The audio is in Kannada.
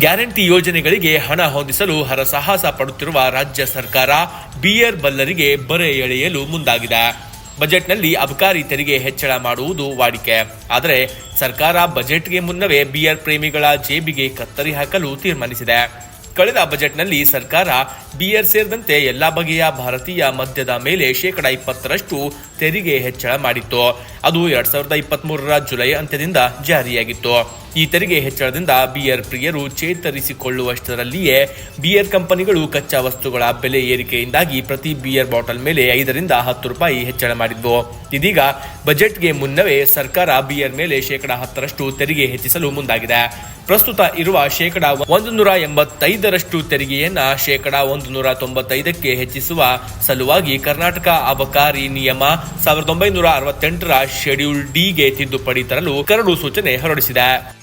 ಗ್ಯಾರಂಟಿ ಯೋಜನೆಗಳಿಗೆ ಹಣ ಹೊಂದಿಸಲು ಹರಸಾಹಸ ಪಡುತ್ತಿರುವ ರಾಜ್ಯ ಸರ್ಕಾರ ಬಿಯರ್ ಬಲ್ಲರಿಗೆ ಬರೆ ಎಳೆಯಲು ಮುಂದಾಗಿದೆ. ಬಜೆಟ್ನಲ್ಲಿ ಅಬಕಾರಿ ತೆರಿಗೆ ಹೆಚ್ಚಳ ಮಾಡುವುದು ವಾಡಿಕೆ. ಆದರೆ ಸರ್ಕಾರ ಬಜೆಟ್ಗೆ ಮುನ್ನವೇ ಬಿಯರ್ ಪ್ರೇಮಿಗಳ ಜೇಬಿಗೆ ಕತ್ತರಿ ಹಾಕಲು ತೀರ್ಮಾನಿಸಿದೆ. ಕಳೆದ ಬಜೆಟ್ನಲ್ಲಿ ಸರ್ಕಾರ ಬಿಯರ್ ಸೇರಿದಂತೆ ಎಲ್ಲಾ ಬಗೆಯ ಭಾರತೀಯ ಮದ್ಯದ ಮೇಲೆ ಶೇಕಡ ಇಪ್ಪತ್ತರಷ್ಟು ತೆರಿಗೆ ಹೆಚ್ಚಳ ಮಾಡಿತ್ತು. ಅದು ಎರಡ್ ಸಾವಿರದ ಇಪ್ಪತ್ತ್ ಜುಲೈ ಅಂತ್ಯದಿಂದ ಜಾರಿಯಾಗಿತ್ತು. ಈ ತೆರಿಗೆ ಹೆಚ್ಚಳದಿಂದ ಬಿಯರ್ ಪ್ರಿಯರು ಚೇತರಿಸಿಕೊಳ್ಳುವಷ್ಟರಲ್ಲಿಯೇ ಬಿಯರ್ ಕಂಪನಿಗಳು ಕಚ್ಚಾ ವಸ್ತುಗಳ ಬೆಲೆ ಏರಿಕೆಯಿಂದಾಗಿ ಪ್ರತಿ ಬಿಯರ್ ಬಾಟಲ್ ಮೇಲೆ ಐದರಿಂದ ಹತ್ತು ರೂಪಾಯಿ ಹೆಚ್ಚಳ ಮಾಡಿದ್ವು. ಇದೀಗ ಬಜೆಟ್ಗೆ ಮುನ್ನವೇ ಸರ್ಕಾರ ಬಿಯರ್ ಮೇಲೆ ಶೇಕಡಾ ಹತ್ತರಷ್ಟು ತೆರಿಗೆ ಹೆಚ್ಚಿಸಲು ಮುಂದಾಗಿದೆ. ಪ್ರಸ್ತುತ ಇರುವ ಶೇಕಡಾ ಒಂದು ನೂರ ಎಂಬತ್ತೈದರಷ್ಟು ತೆರಿಗೆಯನ್ನ ಶೇಕಡ ಒಂದು ನೂರ ತೊಂಬತ್ತೈದಕ್ಕೆ ಹೆಚ್ಚಿಸುವ ಸಲುವಾಗಿ ಕರ್ನಾಟಕ ಅಬಕಾರಿ ನಿಯಮ ಸಾವಿರದ ಒಂಬೈನೂರ ಅರವತ್ತೆಂಟರ ಶೆಡ್ಯೂಲ್ ಡಿಗೆ ತಿದ್ದುಪಡಿ ತರಲು ಕರಡು ಸೂಚನೆ ಹೊರಡಿಸಿದೆ.